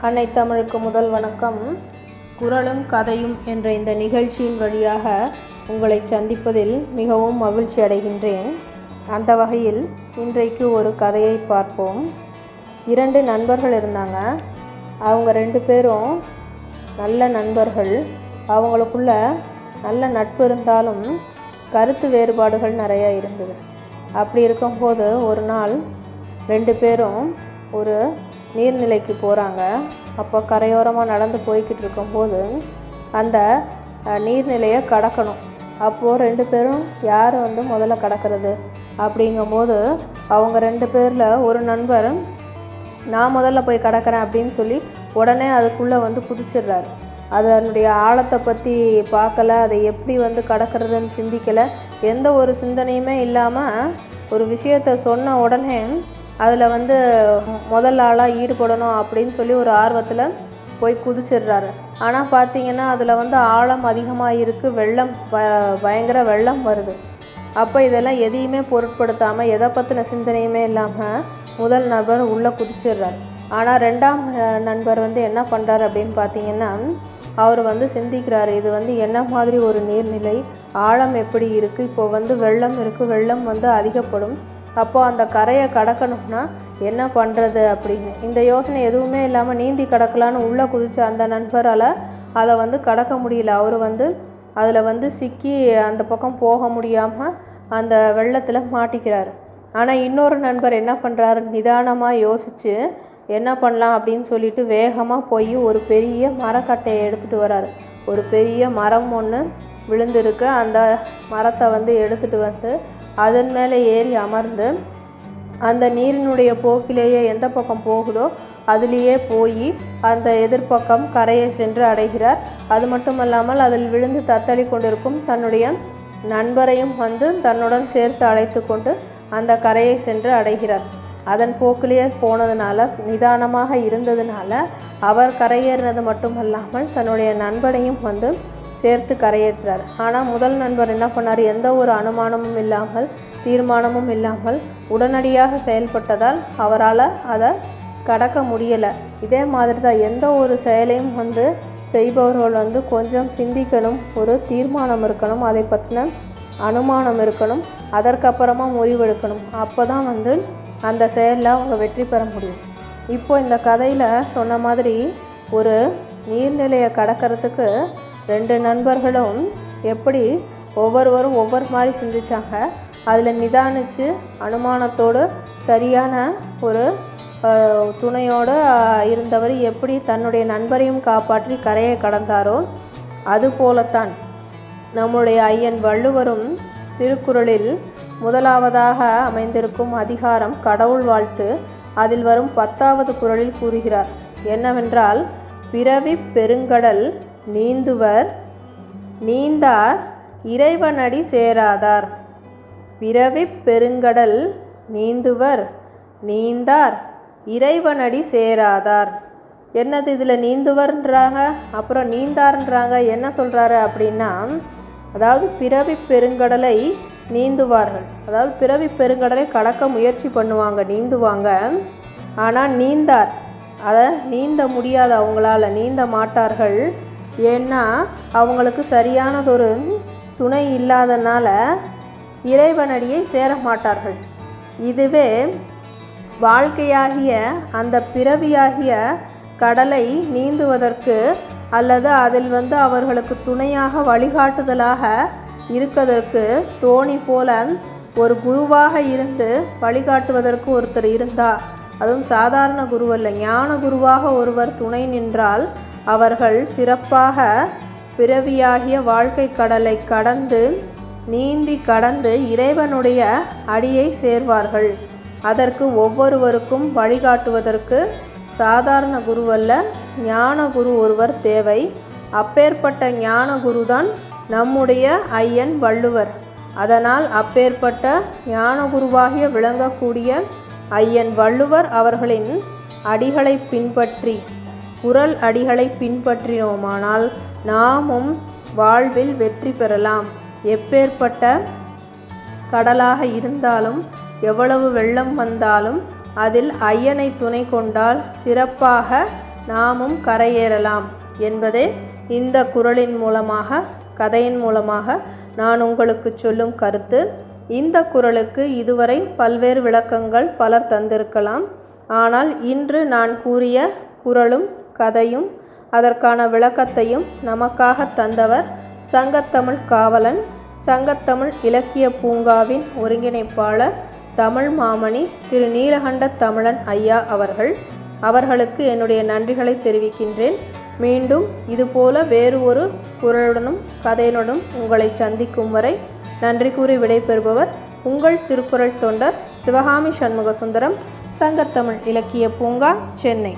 அன்னை தமிழுக்கு முதல் வணக்கம். குரலும் கதையும் என்ற இந்த நிகழ்ச்சியின் வழியாக உங்களை சந்திப்பதில் மிகவும் மகிழ்ச்சி அடைகின்றேன். அந்த வகையில் இன்றைக்கு ஒரு கதையை பார்ப்போம். இரண்டு நண்பர்கள் இருந்தாங்க. அவங்க ரெண்டு பேரும் நல்ல நண்பர்கள். அவங்களுக்குள்ள நல்ல நட்பு இருந்தாலும் கருத்து வேறுபாடுகள் நிறையா இருந்தது. அப்படி இருக்கும்போது ஒரு நாள் ரெண்டு பேரும் ஒரு நீர்நிலைக்கு போகிறாங்க அப்போ கரையோரமாக நடந்து போய்கிட்டு இருக்கும்போது அந்த நீர்நிலையை கடக்கணும். அப்போது ரெண்டு பேரும் யார் வந்து முதல்ல கடக்கிறது? அப்படிங்கும்போது அவங்க ரெண்டு பேரில் ஒரு நண்பர் நான் முதல்ல போய் கடக்கிறேன் அப்படின்னு சொல்லி உடனே அதுக்குள்ளே வந்து குதிச்சிடுறாரு. அதனுடைய ஆழத்தை பற்றி பார்க்கல. அதை எப்படி வந்து கடக்கிறதுன்னு சிந்திக்கலை. எந்த ஒரு சிந்தனையுமே இல்லாமல் ஒரு விஷயத்த சொன்ன உடனே அதில் வந்து முதல் ஆளாக ஈடுபடணும் அப்படின்னு சொல்லி ஒரு ஆர்வத்தில் போய் குதிச்சிடுறாரு. ஆனால் பார்த்தீங்கன்னா அதில் வந்து ஆழம் அதிகமாக இருக்குது வெள்ளம் ப பயங்கர வெள்ளம் வருது. அப்போ இதெல்லாம் எதையுமே பொருட்படுத்தாமல் எதை பற்றின சிந்தனையுமே இல்லாமல் முதல் நபர் உள்ளே குதிச்சிடுறார். ஆனால் ரெண்டாம் நண்பர் வந்து என்ன பண்ணுறாரு அப்படின்னு பார்த்தீங்கன்னா அவர் வந்து சிந்திக்கிறாரு இது வந்து என்ன மாதிரி ஒரு நீர்நிலை ஆழம் எப்படி இருக்குது இப்போ வந்து வெள்ளம் இருக்குது வெள்ளம் வந்து அதிகப்படும் அப்போ அந்த கரையை கடக்கணும்னா என்ன பண்ணுறது அப்படின்னு. இந்த யோசனை எதுவுமே இல்லாமல் நீந்தி கடக்கலான்னு உள்ளே குதிச்ச அந்த நண்பரால் அதை வந்து கடக்க முடியல. அவர் வந்து அதில் வந்து சிக்கி அந்த பக்கம் போக முடியாமல் அந்த வெள்ளத்தில் மாட்டிக்கிறார். ஆனால் இன்னொரு நண்பர் என்ன பண்ணுறாரு நிதானமாக யோசித்து என்ன பண்ணலாம் அப்படின்னு சொல்லிட்டு வேகமாக போய் ஒரு பெரிய மரக்கட்டையை எடுத்துகிட்டு வராரு. ஒரு பெரிய மரம் ஒன்று விழுந்திருக்கு. அந்த மரத்தை வந்து எடுத்துகிட்டு வந்து அதன் மேலே ஏறி அமர்ந்து அந்த நீரினுடைய போக்கிலேயே எந்த பக்கம் போகுதோ அதிலேயே போய் அந்த எதிர்ப்பக்கம் கரையை சென்று அடைகிறார். அது மட்டுமல்லாமல் அதில் விழுந்து தத்தளி கொண்டிருக்கும் தன்னுடைய நண்பரையும் வந்து தன்னுடன் சேர்த்து அழைத்து கொண்டு அந்த கரையை சென்று அடைகிறார். அதன் போக்கிலேயே போனதுனால நிதானமாக இருந்ததுனால அவர் கரையேறினது மட்டுமல்லாமல் தன்னுடைய நண்பனையும் வந்து சேர்த்து கரையேற்றுறார் ஆனால் முதல் நண்பர் என்ன பண்ணார்? எந்த ஒரு அனுமானமும் இல்லாமல் தீர்மானமும் இல்லாமல் உடனடியாக செயல்பட்டதால் அவரால் அதை கடக்க முடியலை. இதே மாதிரி தான் எந்த ஒரு செயலையும் வந்து செய்பவர்கள் வந்து கொஞ்சம் சிந்திக்கணும் ஒரு தீர்மானம் இருக்கணும் அதை பற்றின அனுமானம் இருக்கணும் அதற்கப்புறமா முடிவெடுக்கணும். அப்போ தான் வந்து அந்த செயலில் அவங்க வெற்றி பெற முடியும். இப்போ இந்த கதையில் சொன்ன மாதிரி ஒரு நீர்நிலையை கடக்கிறதுக்கு ரெண்டு நண்பர்களும் எப்படி ஒவ்வொருவரும் ஒவ்வொரு மாதிரி சிந்திச்சாங்க. அதில் நிதானித்து அனுமானத்தோடு சரியான ஒரு துணையோடு இருந்தவர் எப்படி தன்னுடைய நண்பரையும் காப்பாற்றி கரையை கடந்தாரோ அதுபோலத்தான் நம்முடைய ஐயன் வள்ளுவரும் திருக்குறளில் முதலாவதாக அமைந்திருக்கும் அதிகாரம் கடவுள் வாழ்த்து. அதில் வரும் பத்தாவது குறளில் கூறுகிறார் என்னவென்றால் பிறவி பெருங்கடல் நீந்துவர் நீந்தார் இறைவனடி சேராதார். பிறவி பெருங்கடல் நீந்துவர் நீந்தார் இறைவனடி சேராதார். என்னது இதில் நீந்துவர்ன்றாங்க அப்புறம் நீந்தார்ன்றாங்க என்ன சொல்கிறாரு அப்படின்னா அதாவது பிறவி பெருங்கடலை நீந்துவார்கள். அதாவது பிறவி பெருங்கடலை கடக்க முயற்சி பண்ணுவாங்க நீந்துவாங்க. ஆனால் நீந்தார் அதை நீந்த முடியாது அவங்களால நீந்த மாட்டார்கள். ஏன்னா அவங்களுக்கு சரியானதொரு துணை இல்லாதனால இறைவனடியை சேர மாட்டார்கள் இதுவே வாழ்க்கையாகிய அந்த பிறவியாகிய கடலை நீந்துவதற்கு அல்லது அதில் வந்து அவர்களுக்கு துணையாக வழிகாட்டுதலாக இருக்கதற்கு தோணி போல ஒரு குருவாக இருந்து வழிகாட்டுவதற்கு ஒருத்தர் இருந்தா அதுவும் சாதாரண குருவல்ல ஞான குருவாக ஒருவர் துணை நின்றால் அவர்கள் சிறப்பாக பிறவியாகிய வாழ்க்கை கடலை கடந்து நீந்தி கடந்து இறைவனுடைய அடியை சேர்வார்கள். அதற்கு ஒவ்வொருவருக்கும் வழிகாட்டுவதற்கு சாதாரண குருவல்ல ஞான குரு ஒருவர் தேவை. அப்பேற்பட்ட ஞான குருதான் நம்முடைய ஐயன் வள்ளுவர். அதனால் அப்பேற்பட்ட ஞான குருவாகிய விளங்கக்கூடிய ஐயன் வள்ளுவர் அவர்களின் அடிகளை பின்பற்றி குரல் அடிகளை பின்பற்றினோமானால் நாமும் வாழ்வில் வெற்றி பெறலாம். எப்பேற்பட்ட கடலாக இருந்தாலும் எவ்வளவு வெள்ளம் வந்தாலும் அதில் ஐயனை துணை கொண்டால் சிறப்பாக நாமும் கரையேறலாம் என்பதே இந்த குறளின் மூலமாக கதையின் மூலமாக நான் உங்களுக்கு சொல்லும் கருத்து. இந்த குறளுக்கு இதுவரை பல்வேறு விளக்கங்கள் பலர் தந்திருக்கலாம். ஆனால் இன்று நான் கூறிய குறளும் கதையும் அதற்கான விளக்கத்தையும் நமக்காக தந்தவர் சங்கத்தமிழ் காவலன் சங்கத்தமிழ் இலக்கிய பூங்காவின் ஒருங்கிணைப்பாளர் தமிழ் மாமணி திரு. நீலகண்ட தமிழன் ஐயா அவர்கள். அவர்களுக்கு என்னுடைய நன்றிகளை தெரிவிக்கின்றேன். மீண்டும் இதுபோல வேறு ஒரு குரலுடனும் கதையுடனும் உங்களை சந்திக்கும் வரை நன்றி கூறி விடைபெறுபவர் உங்கள் திருக்குறள் தொண்டர் சிவகாமி சண்முக சுந்தரம் சங்கத்தமிழ் இலக்கிய பூங்கா சென்னை.